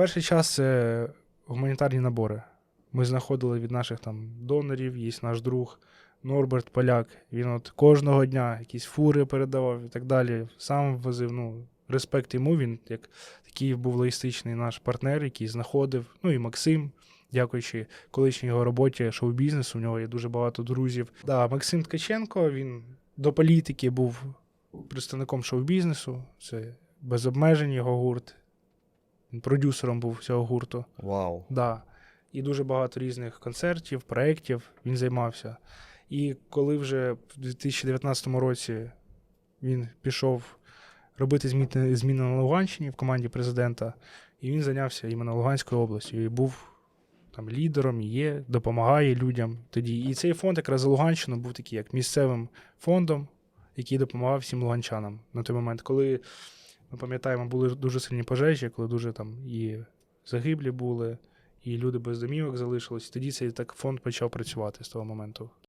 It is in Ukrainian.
перший час це гуманітарні набори. Ми знаходили від наших там донорів, є наш друг Норберт Поляк. Він от кожного дня якісь фури передавав і так далі. Сам возив. Ну, респект йому. Він як такий був логістичний наш партнер, який знаходив. Ну і Максим, дякуючи колишній його роботі шоу-бізнесу. У нього є дуже багато друзів. Да, Максим Ткаченко, він до політики був представником шоу-бізнесу. Це без обмежень його гурт. Продюсером був цього гурту. Вау. Да. І дуже багато різних концертів, проєктів він займався. І коли вже в 2019 році він пішов робити зміни, зміни на Луганщині в команді президента, і він зайнявся іменно Луганською областю. І був там лідером, і є, допомагає людям тоді. І цей фонд якраз за Луганщину був такий як місцевим фондом, який допомагав всім луганчанам на той момент, коли ми пам'ятаємо, були дуже сильні пожежі, коли дуже там і загиблі були, і люди без домівок залишились. Тоді цей так фонд почав працювати з того моменту.